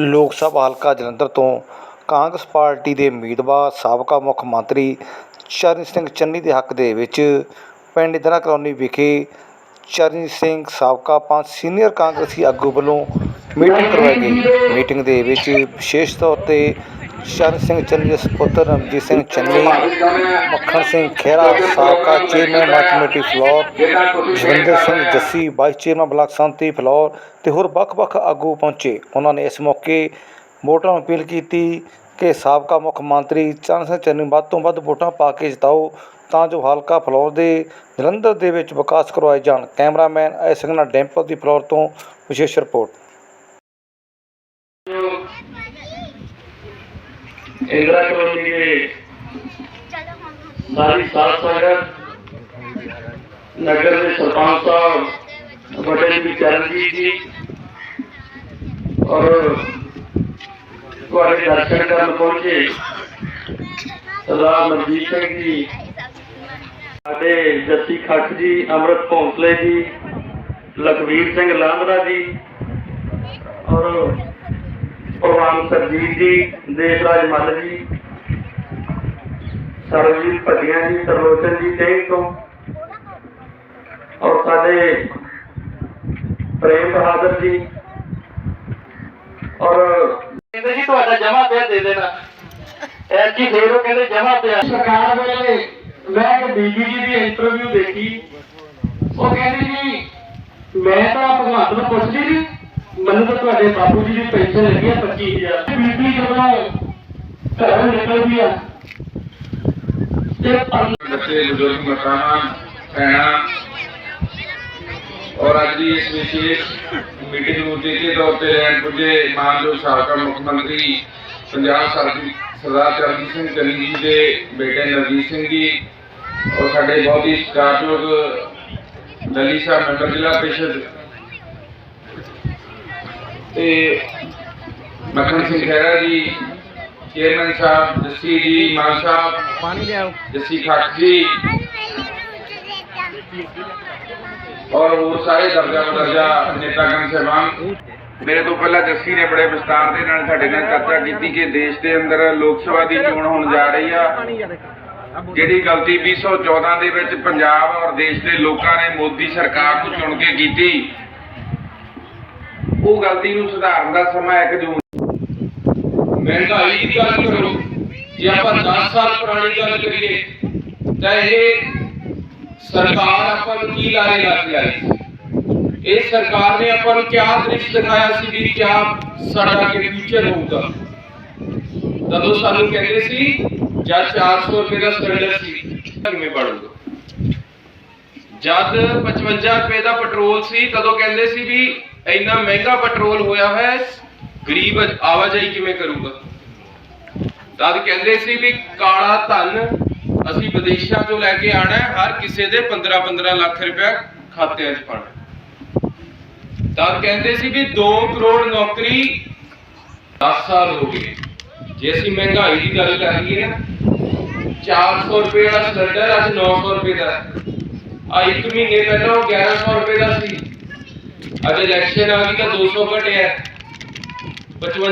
ਲੋਕ ਸਭਾ ਹਲਕਾ ਜਲੰਧਰ ਤੋਂ ਕਾਂਗਰਸ ਪਾਰਟੀ ਦੇ ਉਮੀਦਵਾਰ, ਸਾਬਕਾ ਮੁੱਖ ਮੰਤਰੀ ਚਰਨ ਸਿੰਘ ਚੰਨੀ ਦੇ ਹੱਕ ਦੇ ਵਿੱਚ ਪਿੰਡ ਇੰਦਰਾ ਕਲੋਨੀ ਵਿਖੇ ਚਰਨ ਸਿੰਘ, ਸਾਬਕਾ ਪੰਜ ਸੀਨੀਅਰ ਕਾਂਗਰਸੀ ਆਗੂ ਵੱਲੋਂ ਮੀਟਿੰਗ ਕਰਵਾਈ ਗਈ। ਮੀਟਿੰਗ ਦੇ ਵਿੱਚ ਵਿਸ਼ੇਸ਼ ਤੌਰ ਤੇ ਚਰਨ ਸਿੰਘ ਚੰਨੀ ਦੇ ਸੁਪੁੱਤਰ ਰਣਜੀਤ ਸਿੰਘ ਚੰਨੀ, ਮੱਖਣ ਸਿੰਘ ਖਹਿਰਾ, ਸਾਬਕਾ chairman market committee Phillaur Jaswinder Singh Jassi, vice chairman block ਸੰਤੀ Phillaur ਤੇ ਹੋਰ ਵੱਖ-ਵੱਖ ਆਗੂ ਪਹੁੰਚੇ। ਉਹਨਾਂ ਨੇ ਇਸ ਮੌਕੇ ਵੋਟਰਾਂ ਨੂੰ ਅਪੀਲ ਕੀਤੀ ਕਿ ਸਾਬਕਾ ਮੁੱਖ ਮੰਤਰੀ ਚਰਨ ਸਿੰਘ ਚੰਨੀ ਨੂੰ ਵੱਧ ਤੋਂ ਵੱਧ ਵੋਟਾਂ ਪਾ ਕੇ ਜਿਤਾਓ, ਤਾਂ ਜੋ ਹਲਕਾ ਫਲੋਰ ਦੇ ਜਲੰਧਰ ਦੇ ਵਿੱਚ ਵਿਕਾਸ ਕਰਵਾਏ ਜਾਣ। ਕੈਮਰਾਮੈਨ ਐ ਸਿੰਘ ਨਾਲ ਡੈਂਪਲ ਦੀ ਫਲੋਰ ਤੋਂ ਵਿਸ਼ੇਸ਼ ਰਿਪੋਰਟ। ਇੰਦਰਾ ਕਲੋਨੀ ਦੇ ਸਾਰੀ ਸਾਥ ਸੰਗਤ, ਨਗਰ ਦੇ ਸਰਪੰਚ ਸਾਹਿਬ, ਵੱਡੇ ਜੀ ਚਰਨਜੀਤ ਜੀ, ਔਰ ਤੁਹਾਡੇ ਦਰਸ਼ਨ ਕਰਨ ਪਹੁੰਚੇ ਸਰਦਾਰ ਮਨਜੀਤ ਸਿੰਘ ਜੀ, ਸਾਡੇ ਜੱਸੀ ਖੱਟ ਜੀ, ਅਮਰਤ ਭੌਂਸਲੇ ਜੀ, ਲਖਵੀਰ ਸਿੰਘ ਲਾਂਦਰਾ ਜੀ, ਔਰ ਭਗਵਾਨ ਸਰਜੀਤ ਜੀ ਦੇਵਰਾਜ ਮੱਲ ਜੀ ਸਰਵਜੀਤ ਭੱਟੀਆਂ ਜੀ ਸਰਲੋਚਨ ਜੀ ਸਿੰਘ ਤੋਂ। ਔਰ ਸਾਡੇ ਪ੍ਰੇਮ ਬਹਾਦਰ ਜੀ। ਔਰ ਕਹਿੰਦੇ ਜੀ ਤੁਹਾਡਾ ਜਮਾ ਪਿਆ ਦੇ ਦੇਣਾ। ਐਜੀ ਫੇਰ ਉਹ ਕਹਿੰਦੇ ਜਮਾ ਪਿਆ ਸਰਕਾਰ ਵੇਲੇ ਮੈਂ ਇੱਕ ਬੀਬੀ ਜੀ ਦੀ ਇੰਟਰਵਿਊ ਦੇਖੀ। ਉਹ ਕਹਿੰਦੀ ਜੀ ਮੈਂ ਤਾਂ ਭਗਵੰਤ ਨੂੰ ਪੁੱਛਦੀ ਨਹੀਂ ਮੈਨੂੰ ਤਾਂ ਤੁਹਾਡੇ ਬਾਪੂ ਜੀ ਦੀ ਪੈਨਸ਼ਨ ਲੱਗੀ ਆ 25000 ਬੀਬੀ ਜਦੋਂ ਘਰੋਂ ਨਿਕਲਦੀ ਆ, ਤੇ ਬੱਚੇ, ਬਜ਼ੁਰਗ, ਮਕਾਨਾਂ, ਭੈਣਾਂ, ਔਰ ਅੱਜ ਦੀ ਇਸ ਵਿਸ਼ੇਸ਼ ਮੀਟਿੰਗ ਨੂੰ ਤੀਜੇ ਤੌਰ ਤੇ ਲੈਣ ਪੁੱਜੇ ਮਾਨਯੋਗ ਸਾਬਕਾ ਮੁੱਖ ਮੰਤਰੀ ਪੰਜਾਬ ਸਰਦਾਰ ਚਰਨਜੀਤ ਸਿੰਘ ਚੰਨੀ ਜੀ ਦੇ ਬੇਟੇ ਨਵਜੀਤ ਸਿੰਘ ਜੀ ਔਰ ਸਾਡੇ ਬਹੁਤ ਹੀ ਸਤਿਕਾਰਯੋਗ ਦਲੀ ਸਾਹਿਬ ਮੈਂਬਰ ਜ਼ਿਲ੍ਹਾ ਪ੍ਰੀਸ਼ਦ ਤੇ ਮੱਖਣ ਸਿੰਘ ਖਹਿਰਾ ਜੀ ਚੇਅਰਮੈਨ ਸਾਹਿਬ ਜੱਸੀ ਜੀ ਮਾਨ ਸਾਹਿਬ ਪਾਣੀ ਲਿਆਓ। ਜੱਸੀ ਖੱਟ ਜੀ ਔਰ ਹੋਰ ਸਾਰੇ ਦਰਜਾ ਬਦਰਜਾ ਨੇਤਾਗਣ ਸਹਿਬਾਨ। ਮੇਰੇ ਤੋਂ ਪਹਿਲਾਂ ਜੱਸੀ ਨੇ ਬੜੇ ਵਿਸਤਾਰ ਦੇ ਨਾਲ ਸਾਡੇ ਨਾਲ ਚਰਚਾ ਕੀਤੀ ਕਿ ਦੇਸ਼ ਦੇ ਅੰਦਰ ਲੋਕ ਸਭਾ ਦੀ ਚੋਣ ਹੋਣ ਜਾ ਰਹੀ ਆ। ਜਿਹੜੀ ਗਲਤੀ 2014 ਦੇ ਵਿੱਚ ਪੰਜਾਬ ਔਰ ਦੇਸ਼ ਦੇ ਲੋਕਾਂ ਨੇ ਮੋਦੀ ਸਰਕਾਰ ਨੂੰ ਚੁਣ ਕੇ ਕੀਤੀ ਉਹ ਗਲਤੀ ਨੂੰ ਸੁਧਾਰਨ ਦਾ ਸਮਾਂ 1 ਜੂਨ ਮਹਿੰਗਾਈ ਦੀ ਗੱਲ ਕਰੋ, ਜੇ ਆਪਾਂ 10 ਸਾਲ ਪੁਰਾਣੀ ਗੱਲ ਕਰੀਏ, ਤਾਂ ਇਹ ਸਰਕਾਰ ਆਪਾਂ ਨੂੰ ਕੀ ਲਾਰੇ ਲਾ ਕੇ ਇਹ ਸਰਕਾਰ ਨੇ ਆਪਾਂ ਨੂੰ ਕਿਆ ਦ੍ਰਿਸ਼ ਦਿਖਾਇਆ ਸੀ ਵੀ ਕਿਆ ਸਾਡਾ ਕਿ ਫਿਊਚਰ ਹੋਊਗਾ? ਤਦੋਂ ਸਾਨੂੰ ਕਹਿੰਦੇ ਸੀ, ਜਦ 400 ਰੁਪਏ ਦਾ ਸਿਲੰਡਰ ਸੀ, ਕਿਵੇਂ ਬਣੂਗਾ? ਜਦ 55 ਰੁਪਏ ਦਾ ਪੈਟਰੋਲ ਸੀ, ਤਦੋਂ ਕਹਿੰਦੇ ਸੀ ਵੀ ਇੰਨਾ ਮਹਿੰਗਾ ਪੈਟਰੋਲ ਹੋਇਆ ਹੈ, ਗਰੀਬ ਆਵਾਜਾਈ ਕਿਵੇਂ ਕਰੂਗਾ? ਤਦ ਕਹਿੰਦੇ ਸੀ ਵੀ ਕਾਲਾ ਧਨ ਅਸੀਂ ਵਿਦੇਸ਼ਾਂ ਤੋਂ ਲੈ ਕੇ ਆਣਾ ਹਰ ਕਿਸੇ ਦੇ 15 15 ਲੱਖ ਰੁਪਏ ਖਾਤਿਆਂ 'ਚ ਪਾਣਾ ਤਦ ਕਹਿੰਦੇ ਸੀ ਵੀ 2 ਕਰੋੜ ਨੌਕਰੀ 10 ਸਾਲ ਹੋ ਗਏ। ਜੇ ਅਸੀਂ ਮਹਿੰਗਾਈ ਦੀ ਗੱਲ ਕਰੀਏ ਨਾ 400 ਰੁਪਏ ਦਾ ਸਿਲੰਡਰ ਅੱਜ 900 ਰੁਪਏ ਦਾ ਆ ਇੱਕ ਮਹੀਨੇ ਪਹਿਲਾਂ ਉਹ 1100 ਰੁਪਏ ਦਾ ਸੀ। ਅੱਜ ਇਲੈਕਸ਼ਨ ਆ ਗਈ ਤਾਂ 200 ਘਟਿਆ। 55